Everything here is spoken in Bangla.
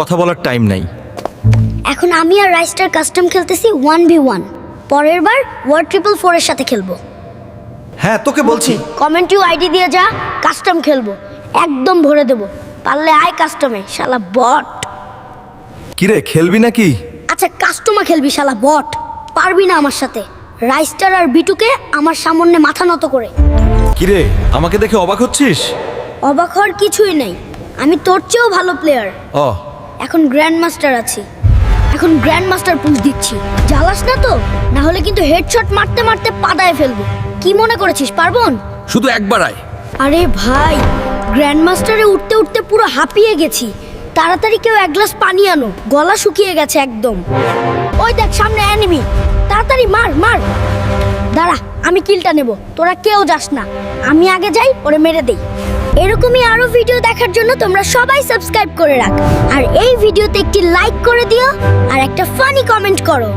কথা বলার টাইম নাই। এখন আমি আর রাইস্টার কাস্টম খেলতেছি ওয়ান ভি ওয়ান পরের বার ওয়ার্ড ট্রিপল ফোরের সাথে খেলব। হ্যাঁ তোকে বলছি। কমেন্ট ইউ আইডি দিয়ে যা কাস্টম খেলব। একদম ভরে দেবো। পারলে আয় কাস্টমে শালা বট কিরে খেলবি নাকি? আচ্ছা কাস্টমা খেলবি শালা বট পারবি না আমার সাথে। রাইস্টার আর বিটুকে আমার সামনে মাথা নত করে। কিরে আমাকে দেখে অবাক হচ্ছিস? অবাক হওয়ার কিছুই নেই। আমি তোর চেয়েও ভালো প্লেয়ার ও এখন গ্র্যান্ড মাস্টার আছি। এখন গ্র্যান্ড মাস্টার পুশ দিচ্ছি। জ্বালাস না তো? না হলে কিন্তু হেডশট মারতে মারতে পাদায় ফেলব। কি মনে করেছিস পারবন শুধু একবার আয়। আরে ভাই গ্র্যান্ড মাস্টারে উঠতে উঠতে পুরো হাঁপিয়ে গেছি। তাড়াতাড়ি কেউ এক গ্লাস পানি আনো। গলা শুকিয়ে গেছে একদম। ওই দেখ সামনে অ্যানিমি তাড়াতাড়ি মার মার। দাঁড়া আমি কিলটা নেব। তোরা কেউ যাস না। আমি আগে যাই ওরে মেরে দেই। এরকমই আরও ভিডিও দেখার জন্য তোমরা সবাই সাবস্ক্রাইব করে রাখ। আর এই ভিডিওতে একটি লাইক করে দিও, আর একটা ফানি কমেন্ট করো।